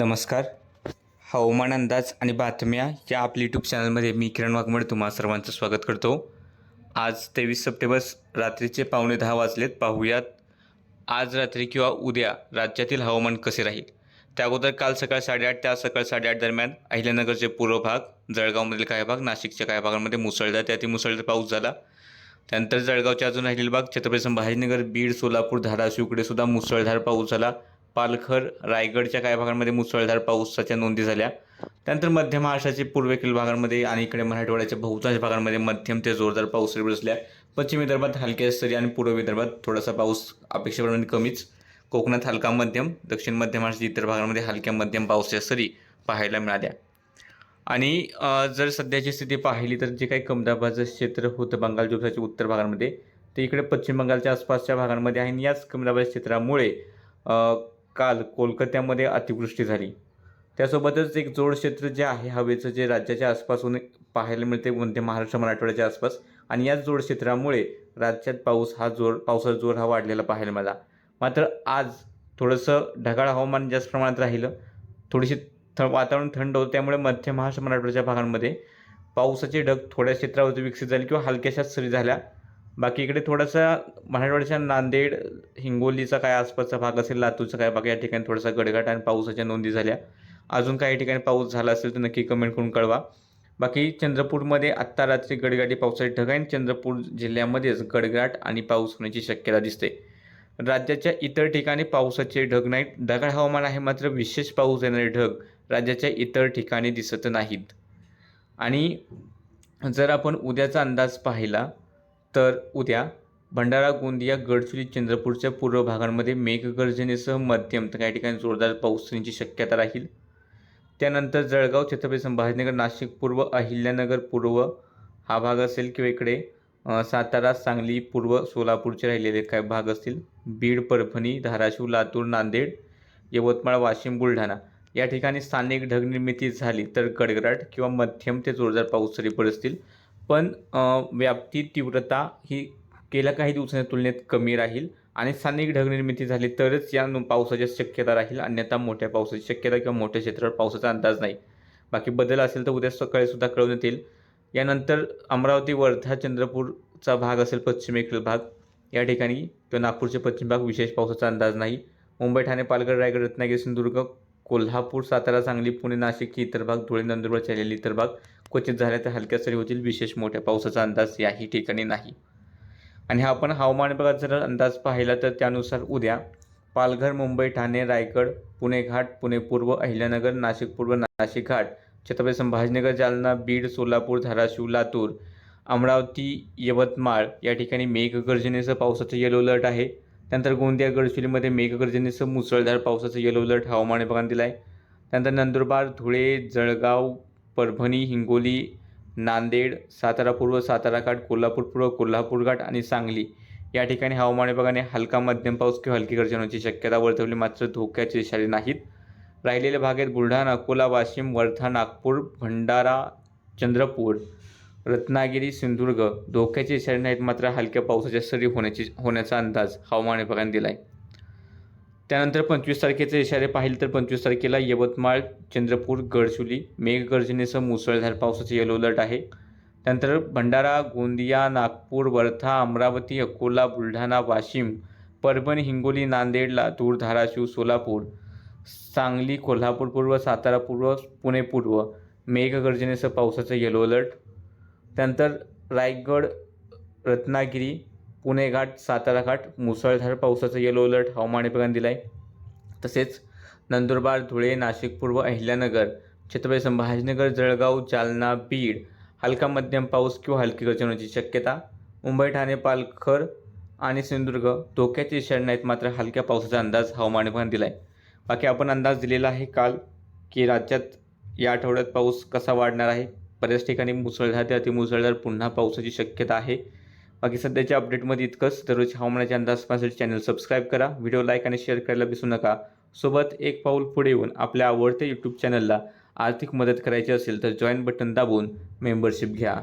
नमस्कार. हवामान अंदाज आणि बातम्या या आपल्या यूट्यूब चॅनलमध्ये मी किरण वाघमड तुम्हा सर्वांचं स्वागत करतो. आज तेवीस सप्टेंबर रात्रीचे पावणे दहा वाजलेत. पाहूयात. आज रात्री किंवा उद्या राज्यातील हवामान कसे राहील? त्या अगोदर काल सकाळ साडेआठ त्या सकाळ साडेआठ दरम्यान अहिल्यानगरचे पूर्व भाग जळगावमधील काही भाग नाशिकच्या काही भागांमध्ये मुसळधार त्या मुसळधार पाऊस झाला. त्यानंतर जळगावचे अजून राहिलेला भाग छत्रपती संभाजीनगर बीड सोलापूर धाराशिव इकडे सुद्धा मुसळधार पाऊस झाला. पालघर रायगडच्या काही भागांमध्ये मुसळधार पावसाच्या नोंदी झाल्या. त्यानंतर मध्य महाराष्ट्राच्या पूर्वेकडील भागांमध्ये आणि इकडे मराठवाड्याच्या बहुतांश भागांमध्ये मध्यम ते जोरदार पाऊस बसल्या पश्चिम विदर्भात हलक्या सरी आणि पूर्व विदर्भात थोडासा पाऊस अपेक्षेप्रमाणे कमीच. कोकणात हलका मध्यम दक्षिण मध्य महाराष्ट्राच्या इतर भागांमध्ये हलक्या मध्यम पावसाच्या सरी पाहायला मिळाल्या. आणि जर सध्याची स्थिती पाहिली तर जे काही कमदाबाचं क्षेत्र होतं बंगाल जोसाच्या उत्तर भागांमध्ये ते इकडे पश्चिम बंगालच्या आसपासच्या भागांमध्ये आहे आणि याच कमदाबाद क्षेत्रामुळे काल कोलकात्यामध्ये अतिवृष्टी झाली. त्यासोबतच एक जोड क्षेत्र जे आहे हवेचं जे राज्याच्या आसपासून पाहायला मिळते मध्य महाराष्ट्र मराठवाड्याच्या आसपास. आणि याच जोड क्षेत्रामुळे राज्यात पाऊस हा जोर पावसाचा जोर हा वाढलेला पाहायला मिळाला. मात्र आज थोडंसं ढगाळ हवामान जास्त प्रमाणात राहिलं. थोडीशी थ वातावरण थंड होतं. त्यामुळे मध्य महाराष्ट्र मराठवाड्याच्या भागांमध्ये पावसाचे ढग थोड्या क्षेत्रावरती विकसित झाले किंवा हलक्याशाच सरी झाल्या. बाकी इकडे थोडासा मराठवाड्याच्या नांदेड हिंगोलीचा काय आसपासचा भाग असेल लातूरचा काय भाग या ठिकाणी थोडासा गडगड आणि पावसाच्या नोंदी झाल्या. अजून काही ठिकाणी पाऊस झाला असेल तर नक्की कमेंट करून कळवा. बाकी चंद्रपूरमध्ये आत्ता रात्री गडगाटी पावसाचे ढग आहे आणि चंद्रपूर जिल्ह्यामध्येच गडगडाट आणि पाऊस होण्याची शक्यता दिसते. राज्याच्या इतर ठिकाणी पावसाचे ढग नाहीत. ढगाळ हवामान आहे मात्र विशेष पाऊस येणारे ढग राज्याच्या इतर ठिकाणी दिसत नाहीत. आणि जर आपण उद्याचा अंदाज पाहिला तर उद्या भंडारा गोंदिया गडचिरोली चंद्रपूरच्या पूर्व भागांमध्ये मेघगर्जनेसह मध्यम तर काही ठिकाणी जोरदार पाऊस होण्याची शक्यता राहील. त्यानंतर जळगाव छत्रपती संभाजीनगर नाशिक पूर्व अहिल्यानगर पूर्व हा भाग असेल किंवा इकडे सातारा सांगली पूर्व सोलापूरचे राहिलेले काही भाग असतील. बीड परभणी धाराशिव लातूर नांदेड यवतमाळ वाशिम बुलढाणा या ठिकाणी स्थानिक ढगनिर्मिती झाली तर गडगडाट किंवा मध्यम ते जोरदार पाऊस सरी पडतील. पण व्याप्ती तीव्रता ही गेल्या काही दिवसांच्या तुलनेत कमी राहील आणि स्थानिक ढगनिर्मिती झाली तरच या पावसाची शक्यता राहील अन्यथा मोठ्या पावसाची शक्यता किंवा मोठ्या क्षेत्रावर पावसाचा अंदाज नाही. बाकी बदल असेल तर उद्या सकाळीसुद्धा कळवण्यात येईल यानंतर अमरावती वर्धा चंद्रपूरचा भाग असेल पश्चिमेकडील भाग. या ठिकाणी किंवा नागपूरचे पश्चिम भाग विशेष पावसाचा अंदाज नाही. मुंबई ठाणे पालघर रायगड रत्नागिरी सिंधुदुर्ग कोल्हापूर सातारा सांगली पुणे नाशिक इतर भाग धुळे नंदुरबार चालेली इतर भाग क्वचित झाल्या तर हलक्या सरी होतील विशेष मोठ्या पावसाचा अंदाज याही ठिकाणी नाही. आणि हा आपण हवामान विभागाचा जर अंदाज पाहिला तर त्यानुसार उद्या पालघर मुंबई ठाणे रायगड पुणे घाट पुणे पूर्व अहिल्यानगर नाशिक पूर्व नाशिक घाट छत्रपती संभाजीनगर जालना बीड सोलापूर धाराशिव लातूर अमरावती यवतमाळ या ठिकाणी मेघगर्जनेसह पावसाचं येलो अलर्ट आहे. त्यानंतर गोंदिया गडचिरोलीमध्ये मेघगर्जनेसह मुसळधार पावसाचं येलो अलर्ट हवामान विभागाने दिला आहे त्यानंतर नंदुरबार धुळे जळगाव परभणी हिंगोली नांदेड सातारा पूर्व सातारा घाट कोल्हापूर पूर्व कोल्हापूर घाट आणि सांगली. या ठिकाणी हवामान विभागाने हलका मध्यम पाऊस किंवा हलकी गर्जनाची शक्यता वर्तवली मात्र धोक्याचे इशारे नाहीत. राहिलेल्या भागात बुलढाणा अकोला वाशिम वर्धा नागपूर भंडारा चंद्रपूर रत्नागिरी सिंधुदुर्ग धोक्याचे इशारे नाहीत मात्र हलक्या पावसाच्या सरी होण्याची होण्याचा अंदाज हवामान विभागाने दिला आहे त्यानंतर पंचवीस तारखेचे इशारे पाहिले तर पंचवीस तारखेला यवतमाळ चंद्रपूर गडचुली मेघगर्जनेसह मुसळधार पावसाचे येलो अलर्ट आहे. त्यानंतर भंडारा गोंदिया नागपूर वर्धा अमरावती अकोला बुलढाणा वाशिम परभणी हिंगोली नांदेड लातूर धाराशिव सोलापूर सांगली कोल्हापूर पूर्व सातारा पूर्व पुणे पूर्व मेघगर्जनेसह पावसाचा येलो अलर्ट त्यानंतर रायगड रत्नागिरी पुणे घाट सातारा घाट मुसळधार पावसाचा येलो अलर्ट हवामान विभागाने दिला आहे तसेच नंदुरबार धुळे नाशिक पूर्व अहिल्यानगर छत्रपती संभाजीनगर जळगाव जालना बीड हलका मध्यम पाऊस किंवा हलकी गर्जनाची शक्यता. मुंबई ठाणे पालघर आणि सिंधुदुर्ग धोक्याचे इशारे नाहीत मात्र हलक्या पावसाचा अंदाज हवामान विभागाने दिला आहे बाकी आपण अंदाज दिलेला आहे काल की राज्यात या आठवड्यात पाऊस कसा वाढणार आहे? बऱ्याच ठिकाणी मुसळधार ते अतिमुसळधार पुन्हा पावसाची शक्यता आहे. बाकी सध्याच्या अपडेटमध्ये इतकंच. दररोज हवामानाच्या अंदाज पाहण्यासाठी चॅनल सबस्क्राईब करा. व्हिडिओ लाईक आणि शेअर करायला विसरू नका. सोबत एक पाऊल पुढे येऊन आपल्या आवडत्या यूट्यूब चॅनलला आर्थिक मदत करायची असेल तर जॉईन बटन दाबून मेंबरशिप घ्या.